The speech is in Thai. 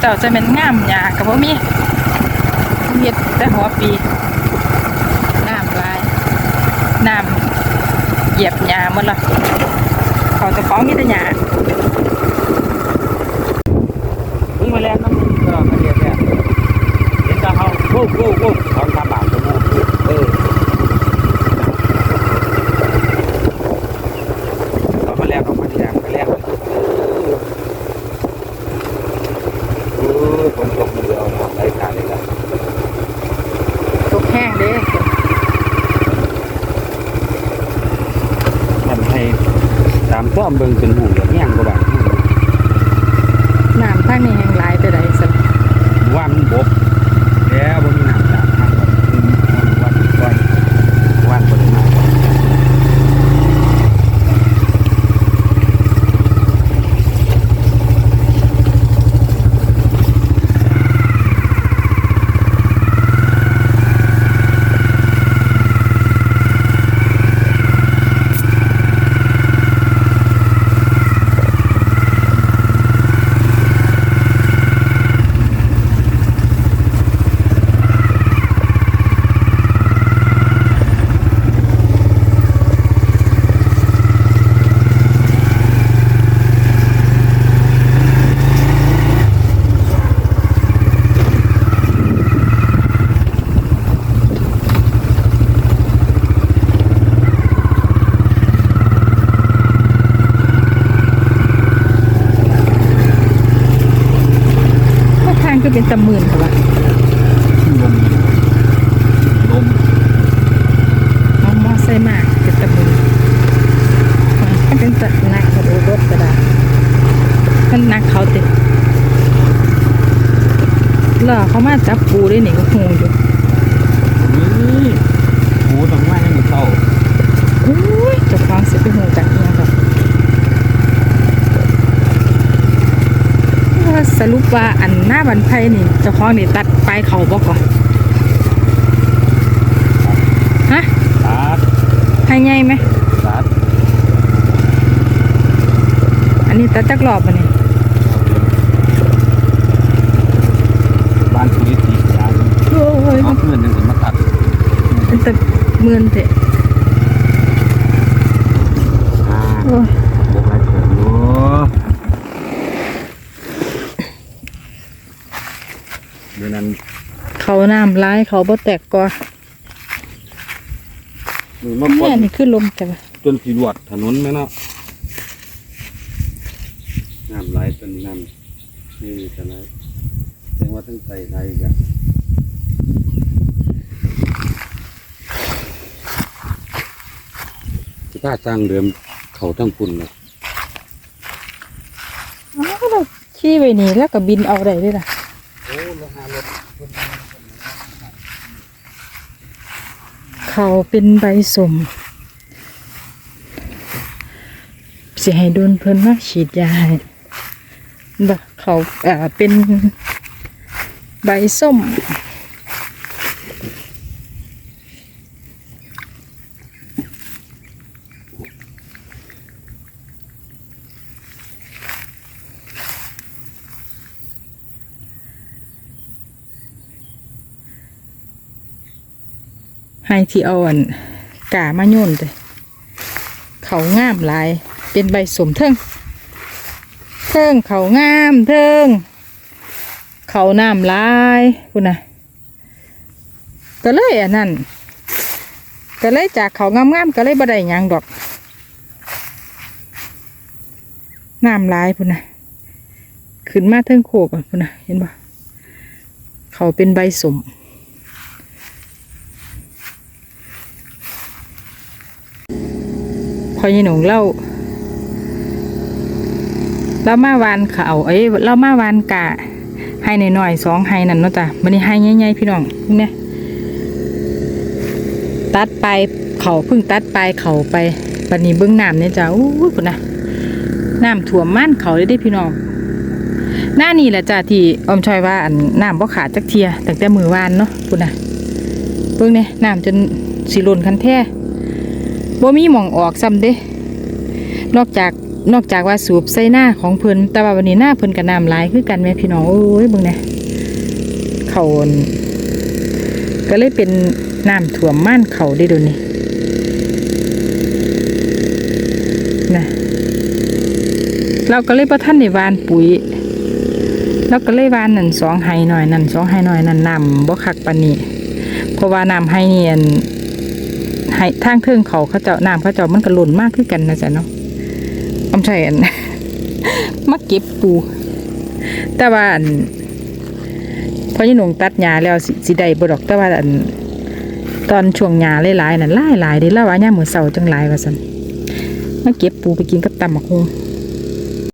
เจ้าจะเป็นงามหยากับบ่มีเฮ็ดแต่หัวปีน้ำลายน้ำเหยียบหยาหมดละเขาจะฟ้องมีแต่หยาเพิ่งมาแล้วน้ำมันก็มาเรียกเนี่ยเห็นแต่เขาโว้โว้โว้สองสามบาทชั่วโมงเออเขามาแล้วเขามาแล้วมาแล้วเออฝนตกมาเดียวไหลขาดเลยละ ตก แห้งเด้มันให้ตามซ่อมเบิ่งเป็นหูอย่างนี้ยังก็บาดน้ำทางนี้แห้งหลายแต่ใดสัน ว่ามันบกแล้วบ่มีน้ำจากทางก่อนวันก่อนวันบ่ได้มา ว่าทางก็เป็นตะหมื่นค่ะวะลมลมเอามอไซค์มาเป็นตะหมื่นมันเป็นตะหนักเขาดูรถก็ได้มันหนักเขาติเหรอเขามาจับปูได้หนิก็คงอยู่ นี่หูต้องมาให้มันเข้า อุ้ยเจะฟังเสียไปหูจักเนี่ยครับว่าส รุปว่าอันหน้าบันไพนี่เจ้าของนี่ตัดปลายเขาบอกก่อนฮะตัดให้ไงไหมตัดอันนี้ตัดจักรอบอันนี้บ้านธุรกิจยางโอ้ยเอาเพื่อนจังสิมาตัดมันจะเมือนเถอะ อ่า โอ้ย บกไรเถิดอยู่ เดี๋ยวนั้นเขาน้ำร้ายเขาบ่แตกก่อมือมาก่อแม่นนี่คือลมแต่ว่าจนสีรวดถนนไหมเนาะน้ำไหลจนน้ำนี่จะไหลแสดงว่าตั้งใจไหลอีกอะถ้าสร้างเดิมเขาทั้งคุณเลยอ้าวเราขี่ไปนี่แล้วก็บินเอาได้ด้วยล่ะโอ้รถหารถ เขาเป็นใบสมสิให้โดนเพิ่นว่าฉีดยาให้บะเขาเอ่อเป็นใบส้ม ให้ที่ออนกามาโยนแต่เขางามหลาย เป็นใบสมเทิงเทิงเขางามเทิงเขาน้ำลายคุณนะก็เลยอันนั้นก็เลยจากเขางามๆก็เลยบ่ได้ยังดอกน้ำลายพุ่นนะขึ้นมาเทิงโคกพุ่นนะเห็นบ่เขาเป็นใบสม อยีหนูเล่าเรามาวานเขาเอ้ยเรามาวานกะให้หน่อยๆสองให้นั่นเนาะจ้ะมันนี่ให้ใหญ่ๆพี่น้องเนี่ยตัดไปเขาเพิ่งตัดไปเขาไปปันนี้เบื้องน้ำเนี่ยจ้ะอู้หูพุ่นะน้ำถ่วมม่านเขาเลยได้พี่น้องหน้านี่แหละจ้ะที่อมชอยว่าอันน้ำบ่ขาดจักเทียตั้งแต่มือวานเนาะพุ่นะเบิ่งเนี่ยน้ำจนสิหล่นคันแท้ บ่มีหม่องออกซ้ำเด้ นอกจากนอกจากว่าสูบใส่หน้าของเพิ่นแต่ว่าวันนี้หน้าเพิ่นกับน้ำหลายคือกันแม่พี่น้องโอ้ยเบิ่งแหน่เขาอั่นก็เลยเป็นน้ำท่วมม่านเขาได้ดูนี่นะเราก็เลยประท่านในวานปุ๋ยเราก็เลยวานนั่นสองไฮหน่อยนั่นสองไฮหน่อยนั่นนำบ่คักปานนี้เพราะว่าน้ำไฮนี่อัน ให้ทางเทิงเขาเขาเจาะน้ำเขาเจาะมันก็หล่นมากขึ้นกันนะจ๊ะเนาะอมใช่อันมาเก็บปู แต่ว่าอันพอยี่หนงตัดหญ้าแล้วสิสิได้บ่ดอกแต่ว่าอันตอนช่วงหญ้าหลายๆนั่นหลายๆเด้แล้วว่าย่ามมื้อเสาจังหลายว่าซั่นมาเก็บปูไปกินกับตำหมักหุ่ง